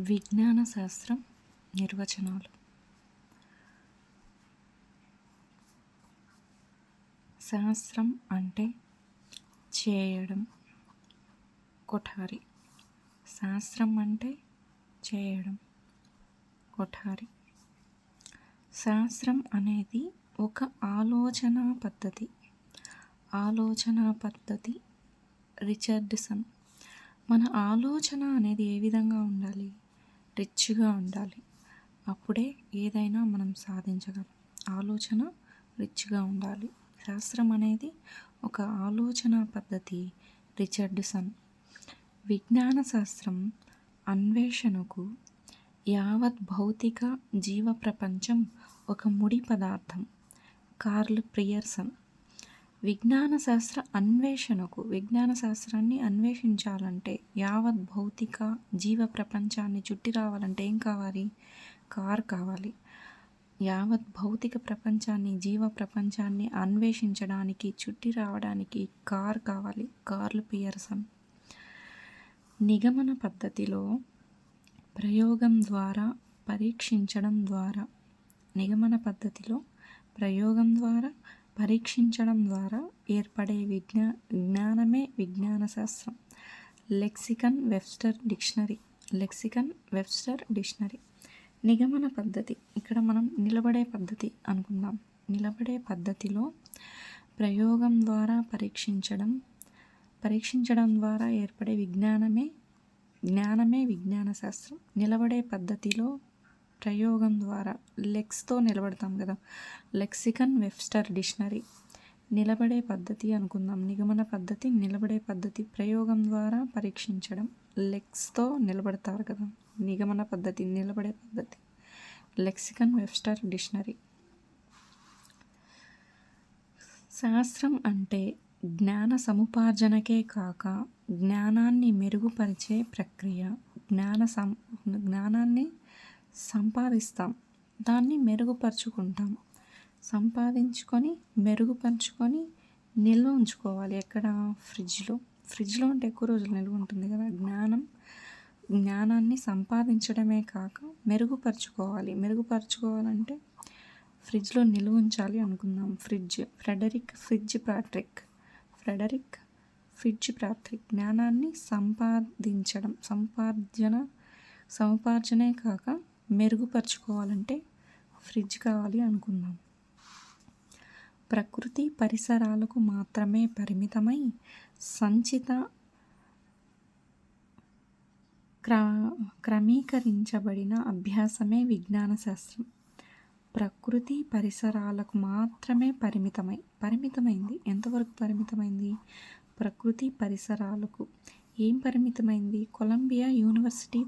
విజ్ఞాన శాస్త్రం నిర్వచనాలు. శాస్త్రం అంటే చేయడం కొఠారి. శాస్త్రం అంటే చేయడం కొఠారి. శాస్త్రం అనేది ఒక ఆలోచన పద్ధతి. ఆలోచన పద్ధతి రిచర్డ్సన్. మన ఆలోచన అనేది ఏ విధంగా ఉండాలి? రిచ్గా ఉండాలి. అప్పుడే ఏదైనా మనం సాధించగలం. ఆలోచన రిచ్గా ఉండాలి. శాస్త్రం అనేది ఒక ఆలోచన పద్ధతి. రిచర్డ్సన్ విజ్ఞాన శాస్త్రం అన్వేషణకు యావత్ భౌతిక జీవ ప్రపంచం ఒక ముడి పదార్థం. కార్ల్ ప్రియర్సన్ విజ్ఞాన శాస్త్ర అన్వేషణకు విజ్ఞాన శాస్త్రాన్ని అన్వేషించాలంటే యావత్ భౌతిక జీవ ప్రపంచాన్ని చుట్టి రావాలంటే ఏం కావాలి? కార్ కావాలి. యావత్ భౌతిక ప్రపంచాన్ని జీవ ప్రపంచాన్ని అన్వేషించడానికి చుట్టి రావడానికి కార్ కావాలి. కార్లు పియర్సన్. నిగమన పద్ధతిలో ప్రయోగం ద్వారా పరీక్షించడం ద్వారా నిగమన పద్ధతిలో ప్రయోగం ద్వారా పరీక్షించడం ద్వారా ఏర్పడే విజ్ఞా జ్ఞానమే విజ్ఞాన శాస్త్రం lexicon Webster dictionary. Lexicon Webster dictionary. నిగమన పద్ధతి. ఇక్కడ మనం నిలబడే పద్ధతి అనుకుందాం. నిలబడే పద్ధతిలో ప్రయోగం ద్వారా పరీక్షించడం పరీక్షించడం ద్వారా ఏర్పడే విజ్ఞానమే జ్ఞానమే విజ్ఞాన శాస్త్రం నిలబడే పద్ధతిలో ప్రయోగం ద్వారా లెగ్స్తో నిలబడతాం కదా. Lexicon Webster dictionary. నిలబడే పద్ధతి అనుకుందాం. నిగమన పద్ధతి నిలబడే పద్ధతి ప్రయోగం ద్వారా పరీక్షించడం. లెగ్స్తో నిలబడతారు కదా. నిగమన పద్ధతి నిలబడే పద్ధతి. Lexicon Webster dictionary. శాస్త్రం అంటే జ్ఞాన సముపార్జనకే కాక జ్ఞానాన్ని మెరుగుపరిచే ప్రక్రియ. జ్ఞాన సం జ్ఞానాన్ని సంపాదిస్తాం. దాన్ని మెరుగుపరుచుకుంటాం సంపాదించుకొని మెరుగుపరుచుకొని నిల్వ ఉంచుకోవాలి. ఎక్కడ? ఫ్రిడ్జ్లో. ఫ్రిడ్జ్లో ఉంటే ఎక్కువ రోజులు నిల్వ ఉంటుంది కదా. జ్ఞానం జ్ఞానాన్ని సంపాదించడమే కాక మెరుగుపరుచుకోవాలి. మెరుగుపరుచుకోవాలంటే ఫ్రిడ్జ్లో నిల్వ ఉంచాలి అనుకుందాం. Fridge Frederick fridge Patrick Frederick fridge Patrick జ్ఞానాన్ని సంపాదించడం. సంపార్జన సముపార్జనే కాక మెరుగుపరుచుకోవాలంటే ఫ్రిడ్జ్ కావాలి అనుకుందాం. ప్రకృతి పరిసరాలకు మాత్రమే పరిమితమై సంచిత క్ర క్రమీకరించబడిన అభ్యాసమే విజ్ఞాన శాస్త్రం. ప్రకృతి పరిసరాలకు మాత్రమే పరిమితమై పరిమితమైంది? ఎంతవరకు పరిమితమైంది? ప్రకృతి పరిసరాలకు ఏం పరిమితమైంది? కొలంబియా యూనివర్సిటీ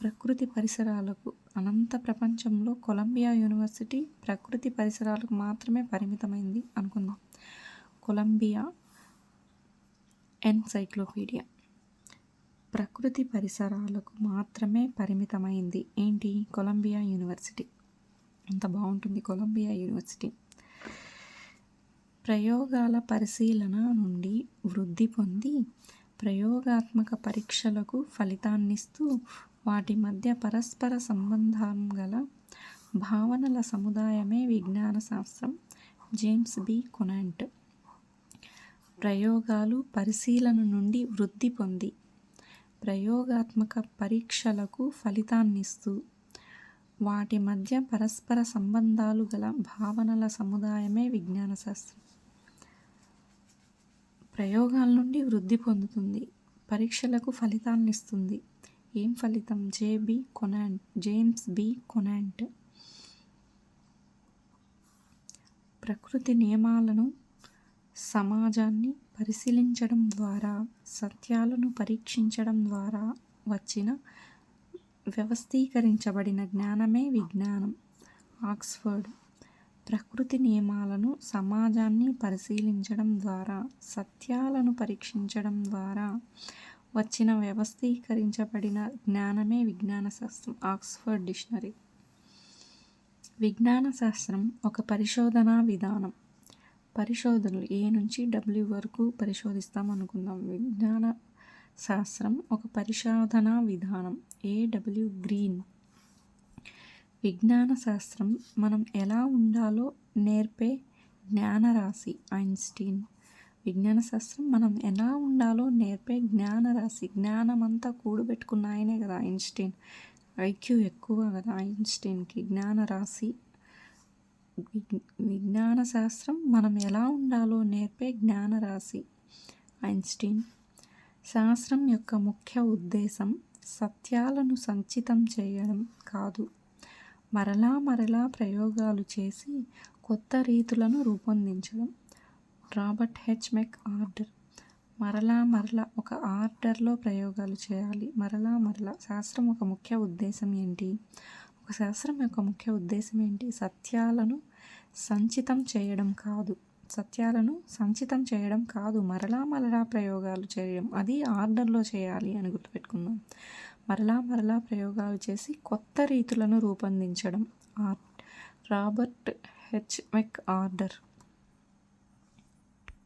ప్రకృతి పరిసరాలకు అనంత ప్రపంచంలో కొలంబియా యూనివర్సిటీ ప్రకృతి పరిసరాలకు మాత్రమే పరిమితమైంది అనుకుందాం. Columbia encyclopedia. ప్రకృతి పరిసరాలకు మాత్రమే పరిమితమైంది. ఏంటి? Columbia university. అంత బాగుంటుంది కొలంబియా యూనివర్సిటీ. ప్రయోగాల పరిశీలన నుండి వృద్ధి పొంది ప్రయోగాత్మక పరీక్షలకు ఫలితాన్నిస్తూ వాటి మధ్య పరస్పర సంబంధం గల భావనల సముదాయమే విజ్ఞాన శాస్త్రం. James B. కొనాంట్. ప్రయోగాలు పరిశీలన నుండి వృద్ధి పొంది ప్రయోగాత్మక పరీక్షలకు ఫలితాన్నిస్తూ వాటి మధ్య పరస్పర సంబంధాలు గల భావనల సముదాయమే విజ్ఞాన శాస్త్రం. ప్రయోగాల నుండి వృద్ధి పొందుతుంది పరీక్షలకు ఫలితాన్నిస్తుంది. ఏం ఫలితం? J B Conant James B Conant. ప్రకృతి నియమాలను సమాజాన్ని పరిశీలించడం ద్వారా సత్యాలను పరీక్షించడం ద్వారా వచ్చిన వ్యవస్థీకరించబడిన జ్ఞానమే విజ్ఞానం. ఆక్స్ఫర్డ్. ప్రకృతి నియమాలను సమాజాన్ని పరిశీలించడం ద్వారా సత్యాలను పరీక్షించడం ద్వారా వచ్చిన వ్యవస్థీకరించబడిన జ్ఞానమే విజ్ఞాన శాస్త్రం ఆక్స్ఫర్డ్ డిక్షనరీ. విజ్ఞాన శాస్త్రం ఒక పరిశోధనా విధానం. పరిశోధనలు ఏ నుంచి డబ్ల్యూ వరకు పరిశోధిస్తాం అనుకుందాం. విజ్ఞాన శాస్త్రం ఒక పరిశోధనా విధానం ఏడబ్ల్యూ గ్రీన్. విజ్ఞాన శాస్త్రం మనం ఎలా ఉండాలో నేర్పే జ్ఞానరాశి ఐన్స్టీన్. విజ్ఞాన శాస్త్రం మనం ఎలా ఉండాలో నేర్పే జ్ఞానరాశి. జ్ఞానం అంతా కూడబెట్టుకున్న ఆయనే కదా ఐన్స్టీన్. ఐక్యూ ఎక్కువ కదా ఐన్స్టీన్కి. జ్ఞానరాశి. విజ్ఞాన శాస్త్రం మనం ఎలా ఉండాలో నేర్పే జ్ఞానరాశి ఐన్స్టీన్. శాస్త్రం యొక్క ముఖ్య ఉద్దేశం సత్యాలను సంచితం చేయడం కాదు. మరలా మరలా ప్రయోగాలు చేసి కొత్త రీతులను రూపొందించడం. Robert H McOrder. మరలా మరలా ఒక ఆర్డర్లో ప్రయోగాలు చేయాలి. మరలా మరలా శాస్త్రం ఒక ముఖ్య ఉద్దేశం ఏంటి? ఒక శాస్త్రం యొక్క ముఖ్య ఉద్దేశం ఏంటి? సత్యాలను సంచితం చేయడం కాదు. సత్యాలను సంచితం చేయడం కాదు. మరలా మరలా ప్రయోగాలు చేయడం. అది ఆర్డర్లో చేయాలి అని గుర్తుపెట్టుకుందాం. మరలా మరలా ప్రయోగాలు చేసి కొత్త రీతులను రూపొందించడం. Art Robert H McOrder.